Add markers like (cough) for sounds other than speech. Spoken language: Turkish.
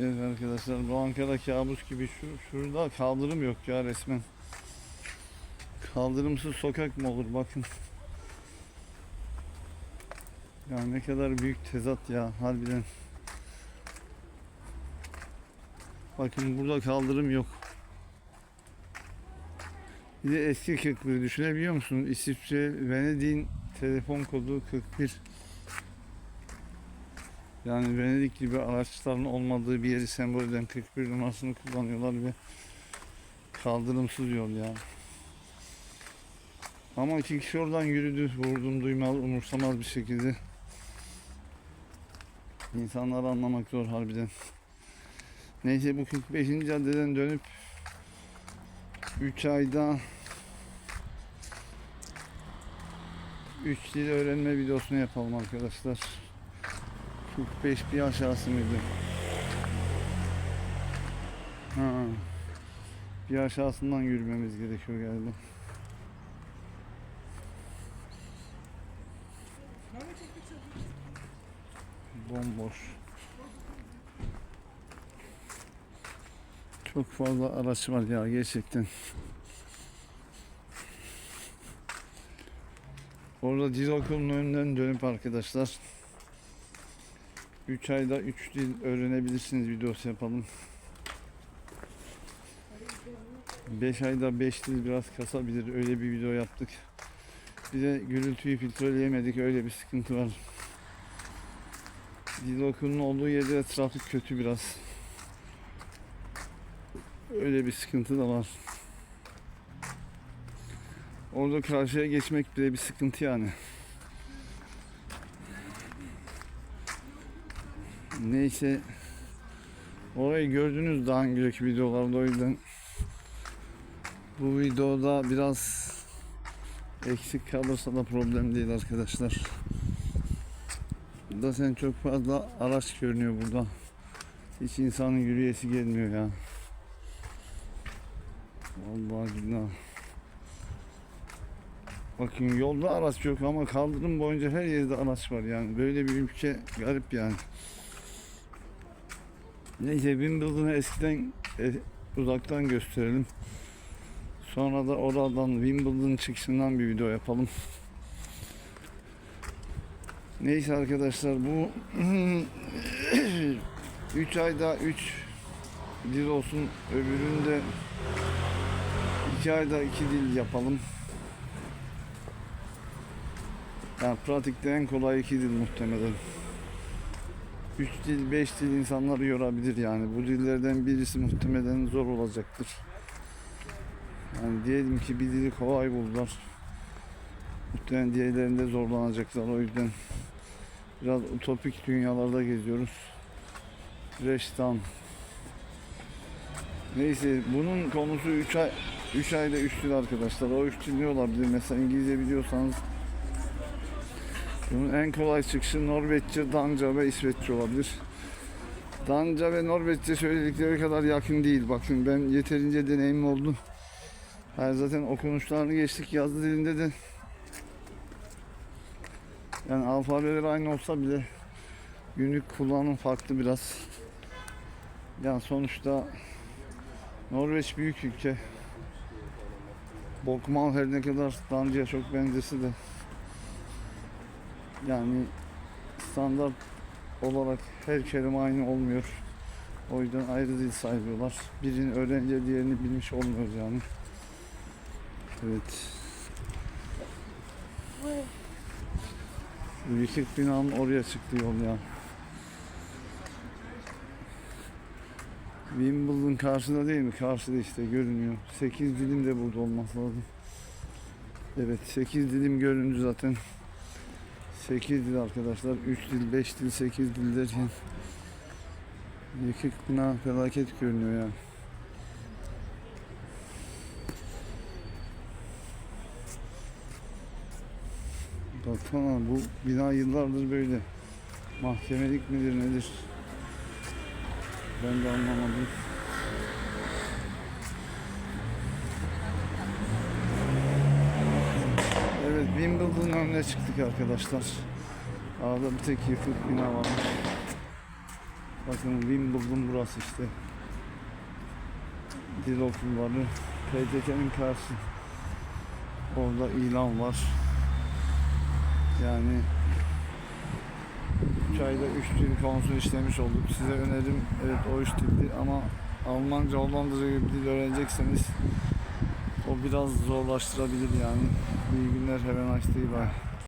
Evet arkadaşlar bu Ankara kabus gibi şu şurada kaldırım yok ya resmen. Kaldırımsız sokak mı olur bakın. Ya ne kadar büyük tezat ya harbiden. Bakın burada kaldırım yok. Bir de eski 41 düşünebiliyor musunuz? İsviçre Venedik'in telefon kodu 41. Yani Venedik gibi araçların olmadığı bir yeri sembol eden 41 numarasını kullanıyorlar ve kaldırımsız yol ya. Ama iki kişi oradan yürüdü, vurdum duymaz, umursamaz bir şekilde. İnsanları anlamak zor harbiden. Neyse bu 45. caddeden dönüp 3 ayda 3 dil öğrenme videosunu yapalım arkadaşlar. 45 bir aşağısı mıydı? Ha. Bir aşağısından yürümemiz gerekiyor galiba. Bomboş. Çok fazla araç var ya gerçekten. Orada dil okulunun önünden dönüp arkadaşlar 3 ayda 3 dil öğrenebilirsiniz videosu yapalım. 5 ayda 5 dil biraz kasabilir öyle bir video yaptık. Bir de gürültüyü filtreleyemedik öyle bir sıkıntı var. Dil okulunun olduğu yerde de trafik kötü biraz. Öyle bir sıkıntı da var. Orada karşıya geçmek bile bir sıkıntı yani. Neyse. Orayı gördünüz daha önceki videolarda o yüzden bu videoda biraz eksik kalırsa da problem değil arkadaşlar. Burada sen çok fazla araç görünüyor burada. Hiç insanın yürüyesi gelmiyor ya. Vallahi billahi. Bakın yolda araç yok ama kaldırım boyunca her yerde araç var yani. Böyle bir ülke garip yani. Neyse Wimbledon'ı eskiden e, uzaktan gösterelim. Sonra da oradan Wimbledon çıkışından bir video yapalım. Neyse arkadaşlar bu (clears throat) 3 ayda 3 dil olsun öbüründe 2 ayda 2 dil yapalım. Yani pratikte en kolay 2 dil muhtemelen. 3 dil 5 dil insanları yorabilir yani. Bu dillerden birisi muhtemelen zor olacaktır. Yani diyelim ki bir dili kolay buldular. Muhtemelen diğerlerinde zorlanacaklar. O yüzden biraz utopik dünyalarda geziyoruz. Reştan. Neyse bunun konusu 3 ay 3 ayda 3 dil arkadaşlar. O 3 dil ne olabilir? Mesela İngilizce biliyorsanız bunun en kolay çıkışı Norveççe, Danca ve İsveççe olabilir. Danca ve Norveççe söyledikleri kadar yakın değil. Bakın ben yeterince deneyimim oldu. Her zaten okunuşlarını geçtik yazı dilinde de yani alfabeleri aynı olsa bile günlük kullanım farklı biraz. Yani sonuçta Norveç büyük ülke. Bokmal her ne kadar Danca'ya çok benzese de yani standart olarak her kelime aynı olmuyor. O yüzden ayrı dil sayıyorlar. Birini öğrenince diğerini bilmiş olmuyoruz yani. Evet. Yıkık binanın oraya çıktı yol ya. Wimbledon karşıda değil mi? Karşıda işte görünüyor. 8 dilim de burada olması lazım. Evet 8 dilim göründü zaten. 8 dil arkadaşlar. 3 dil, 5 dil, 8 dil derken yıkık bina felaket görünüyor ya. Baksana bu bina yıllardır böyle. Mahkemelik midir nedir? Ben de anlamadım. Evet Wimbledon'un önüne çıktık arkadaşlar. Arada bir tek yıkık bina varmış. Bakın Wimbledon burası işte. Dil okulları. PTT'nin karşı. Orada ilan var. Yani 3 ayda 3 dil konusu işlemiş olduk. Size önerim evet o 3 dildi ama Almanca, Hollandaca gibi dil öğrenecekseniz biraz zorlaştırabilir yani. İyi günler, have a nice day.